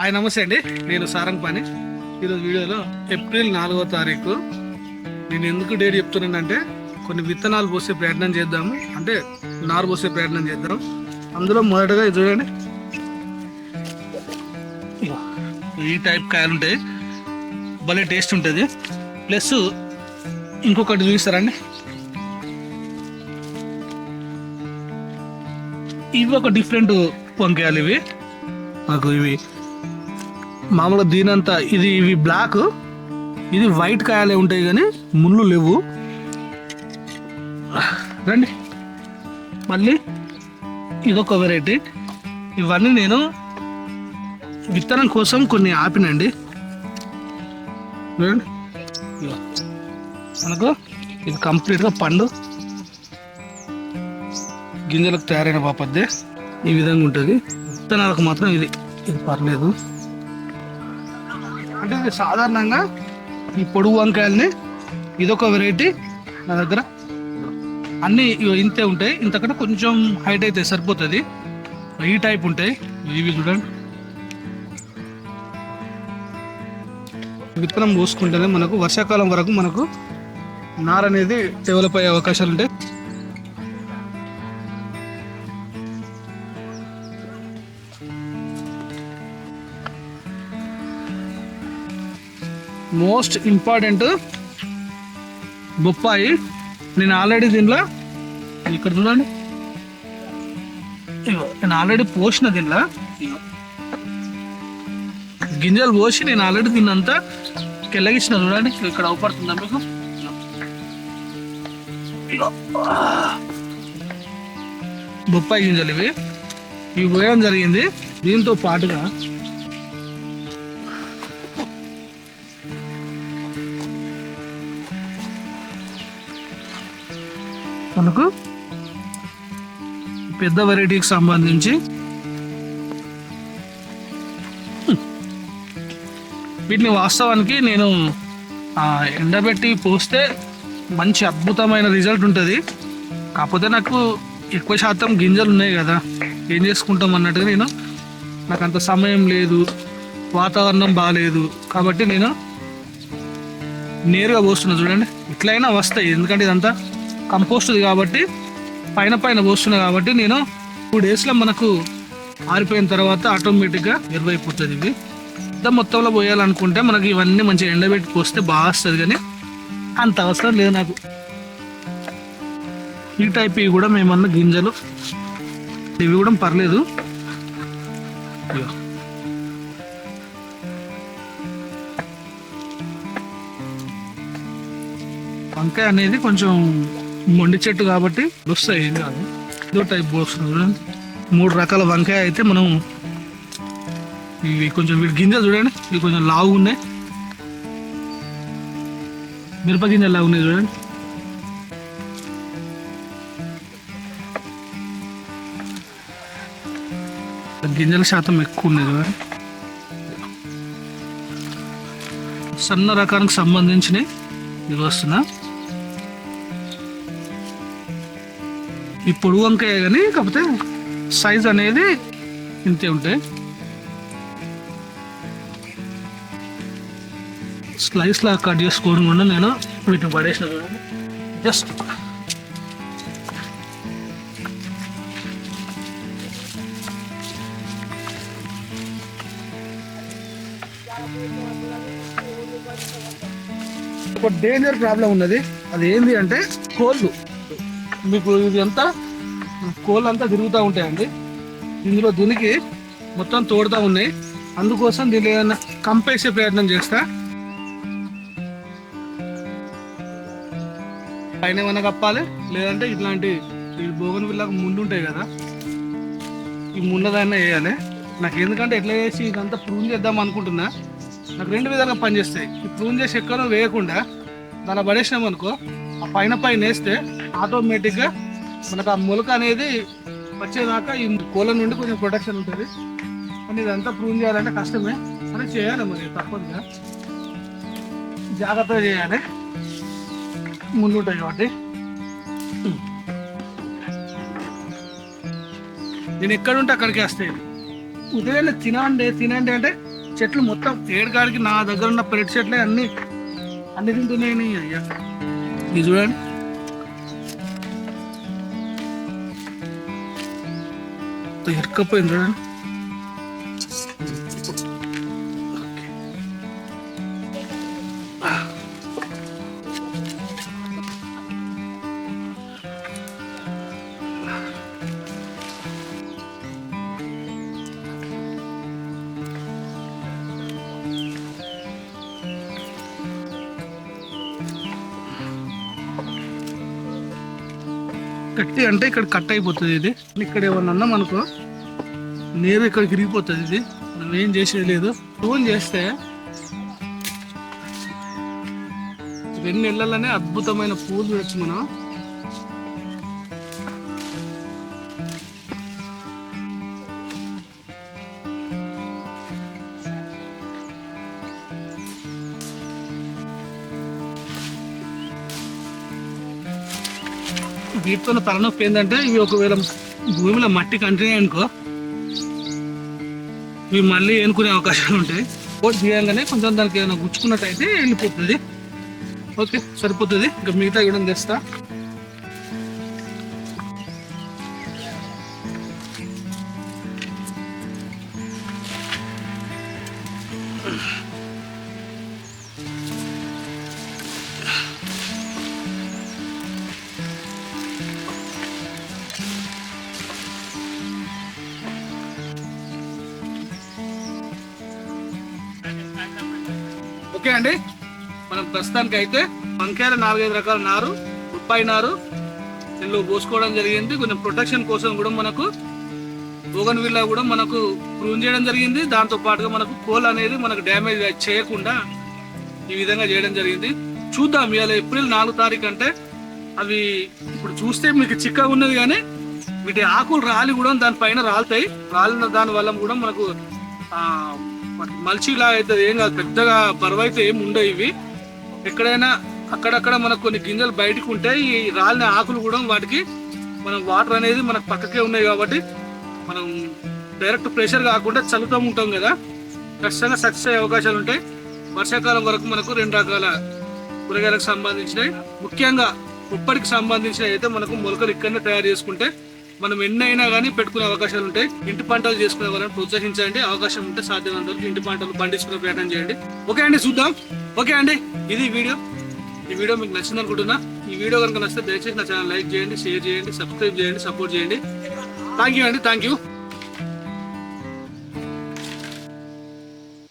ఆయన నమస్తే అండి. నేను సారంగ్ పాని ఈరోజు వీడియోలో ఏప్రిల్ నాలుగో తారీఖు. నేను ఎందుకు డేట్ చెప్తున్నానంటే కొన్ని విత్తనాలు పోసే ప్రయత్నం చేద్దాము. అంటే నారు పోసే ప్రయత్నం చేద్దాం. అందులో మొదటగా చూడండి. ఈ టైప్ కాయలు ఉంటాయి. భలే టేస్ట్ ఉంటుంది. ప్లస్ ఇంకొకటి చూపిస్తారండి. ఇవి ఒక డిఫరెంట్ వంకాయలు ఇవి. నాకు ఇవి మామూలుగా దీనంతా ఇది ఇవి బ్లాక్ ఇది వైట్ కాయలే ఉంటాయి కానీ ముళ్ళు లేవు. రండి. మళ్ళీ ఇదొక వెరైటీ ఇవన్నీ నేను విత్తనం కోసం కొన్ని ఆపినండి. మనకు ఇది కంప్లీట్గా పండు. గింజలకు తయారైన పాపద్దే. ఈ విధంగా ఉంటుంది. విత్తనాలకు మాత్రం ఇది. ఇది పర్లేదు. అంటే ఇది సాధారణంగా ఈ పొడుగు వంకాయల్ని ఇదొక వెరైటీ నా దగ్గర. అన్నీ ఇంతే ఉంటాయి. ఇంతకంటే కొంచెం హైట్ అయితే సరిపోతుంది. ఈ టైప్ ఉంటాయి. ఇవి చూడండి. విత్తనం పోసుకుంటేనే మనకు వర్షాకాలం వరకు మనకు నార అనేది డెవలప్ అయ్యే అవకాశాలు ఉంటాయి. మోస్ట్ ఇంపార్టెంట్ బొప్పాయి. నేను ఆల్రెడీ దీనిలో ఇక్కడ చూడండి. నేను ఆల్రెడీ పోసిన దీనిలో. గింజలు పోసి నేను ఆల్రెడీ దీన్నంతా కెల్లగించిన చూడండి. ఇక్కడ అవపడుతుందా మీకు? బొప్పాయి గింజలు ఇవి. ఇవి పోయడం జరిగింది. దీంతో పాటుగా మనకు? పెద్ద వెరైటీకి సంబంధించి. వీటిని వాస్తవానికి నేను ఆ, ఎండబెట్టి పోస్తే మంచి అద్భుతమైన రిజల్ట్ ఉంటుంది. కాకపోతే నాకు ఎక్కువ శాతం గింజలు ఉన్నాయి కదా ఏం చేసుకుంటాం అన్నట్టుగా నేను నాకు అంత సమయం లేదు వాతావరణం బాగాలేదు కాబట్టి నేను నేరుగా పోస్తున్నా చూడండి. ఇట్లయినా వస్తాయి ఎందుకంటే ఇదంతా కంపోస్ట్ది కాబట్టి పైన పైన పోస్తున్నా కాబట్టి నేను టూ డేస్లో మనకు ఆరిపోయిన తర్వాత ఆటోమేటిక్గా ఎరువైపోతుంది ఇది. పెద్ద మొత్తంలో పోయాలనుకుంటే మనకి ఇవన్నీ మంచిగా ఎండబెట్టి పోస్తే బాగా వస్తుంది కానీ అంత అవసరం లేదు నాకు. ఈ టైప్ ఇవి కూడా మేమన్న గింజలు ఇవి కూడా పర్లేదు. వంకాయ అనేది కొంచెం మొండి చెట్టు కాబట్టి వస్తాయి ఏం కాదు. ఇదో టైప్ వస్తుంది చూడండి. మూడు రకాల వంకాయ అయితే మనం ఇవి కొంచెం వీటి గింజలు చూడండి. ఇవి కొంచెం లావు ఉన్నాయి. మిరప గింజలు లావు ఉన్నాయి చూడండి. గింజల శాతం ఎక్కువ ఉన్నాయి చూడండి. సన్న రకానికి సంబంధించినవి ఇది వస్తున్నా ఈ పొడుగు వంకాయ కానీ కాకపోతే సైజ్ అనేది ఇంతే ఉంటాయి స్లైస్ లా కట్ చేసుకోవడం కూడా నేను వీటిని పడేసిన జస్ట్ ఒక డేంజర్ ప్రాబ్లం ఉన్నది. అది ఏంది అంటే కోళ్ళు. మీకు ఇది అంతా కోళ్ళు అంతా తిరుగుతూ ఉంటాయండి. ఇందులో దునికి మొత్తం తోడుతూ ఉన్నాయి. అందుకోసం దీన్ని ఏదైనా కంపేసే ప్రయత్నం చేస్తా. పైన ఏమైనా కప్పాలి? లేదంటే ఇట్లాంటి ఈ బోగన్ పిల్లకు ముందు ఉంటాయి కదా. ఈ మున్నదైనా వేయాలి. నాకు ఎందుకంటే ఎట్లా చేసి ఇదంతా ప్రూన్ చేద్దాం అనుకుంటున్నా. నాకు రెండు విధాలుగా పనిచేస్తాయి. ఈ ప్రూన్ చేసి ఎక్కడో వేయకుండా దాని పడేసినాం అనుకో ఆ పైన పైన వేస్తే ఆటోమేటిక్గా మనకు ఆ మొలక అనేది వచ్చేదాకా ఈ కోళ్ళ నుండి కొంచెం ప్రొటెక్షన్ ఉంటుంది. కానీ ఇదంతా ప్రూవ్ చేయాలంటే కష్టమే. కానీ చేయాలి మరి తప్పదుగా. జాగ్రత్తగా చేయాలి. ముందుంటాయి కాబట్టి. నేను ఎక్కడుంటే అక్కడికి వస్తాయి. ఉదయం తినండి తినండి అంటే చెట్లు మొత్తం ఏడుకాడికి నా దగ్గర ఉన్న పెరటి చెట్లే అన్ని అన్ని తింటున్నాయి అయ్యా. ఇది చూడండి ఎరకపోయింది చూడండి గట్టి అంటే ఇక్కడ కట్ అయిపోతుంది ఇది. ఇక్కడ ఏమన్నా అన్నాం అనుకో నేరు ఇక్కడ విరిగిపోతుంది ఇది. మనం ఏం చేసేది లేదు. ఫోన్ చేస్తే రెండు నెలలనే అద్భుతమైన పూలు చూడొచ్చు మనం వీటితో తలనొప్పి ఏంటంటే ఇవి ఒకవేళ భూమిలో మట్టి కంటిన్యూ అనుకో ఇవి మళ్ళీ ఎన్నుకునే అవకాశాలు ఉంటాయి. కోట్ తీయంగానే కొంచెం దానికి ఏమైనా గుచ్చుకున్నట్టయితే వెళ్ళిపోతుంది. ఓకే సరిపోతుంది. ఇంకా మిగతా ఇవ్వడం తెస్తా. ఓకే అండి. మనం ప్రస్తుతానికి అయితే వంకాయల నాలుగైదు రకాల నారు ఉప్పాయి నారు ఇందులో పోసుకోవడం జరిగింది. కొంచెం ప్రొటెక్షన్ కోసం కూడా మనకు బోగన్ విల్లా కూడా మనకు ప్రూన్ చేయడం జరిగింది. దాంతో పాటుగా మనకు కోల్ అనేది మనకు డ్యామేజ్ చేయకుండా ఈ విధంగా చేయడం జరిగింది. చూద్దాం ఇవాళ ఏప్రిల్ నాలుగు తారీఖు అంటే అవి ఇప్పుడు చూస్తే మీకు చిక్కగా ఉన్నది కానీ వీటి ఆకులు రాలి కూడా దానిపైన రాలుతాయి. రాలిన దాని వల్ల కూడా మనకు ఆ, మనకి మల్చిలా అవుతుంది ఏం కాదు పెద్దగా బరువు అయితే ఏమి ఉండవు ఇవి. ఎక్కడైనా అక్కడక్కడ మనకు కొన్ని గింజలు బయటకు ఉంటాయి ఈ రాలిన ఆకులు కూడా వాటికి మనం వాటర్ అనేది మనకు పక్కకే ఉన్నాయి కాబట్టి మనం డైరెక్ట్ ప్రెషర్ కాకుండా చల్లుతూ ఉంటాం కదా. ఖచ్చితంగా సక్సెస్ అయ్యే అవకాశాలు ఉంటాయి. వర్షాకాలం వరకు మనకు రెండు రకాల కూరగాయలకు సంబంధించినవి. ముఖ్యంగా ఉప్పటికి సంబంధించినవి అయితే మనకు మొలకలు ఇక్కడనే తయారు చేసుకుంటే మనం ఎన్నైనా కానీ పెట్టుకునే అవకాశాలు ఉంటాయి. ఇంటి పంటలు చేసుకునే వాళ్ళని ప్రోత్సహించండి. అవకాశం ఉంటే సాధ్యమైనంత వరకు ఇంటి పంటలు పండించుకునే ప్రయత్నం చేయండి. ఓకే అండి చూద్దాం. ఓకే అండి ఇది వీడియో. ఈ వీడియో మీకు నచ్చింది అనుకుంటున్నా. ఈ వీడియో కనుక నచ్చితే దయచేసి నా ఛానల్ లైక్ చేయండి షేర్ చేయండి సబ్స్క్రైబ్ చేయండి సపోర్ట్ చేయండి. థ్యాంక్ యూ అండి థ్యాంక్ యూ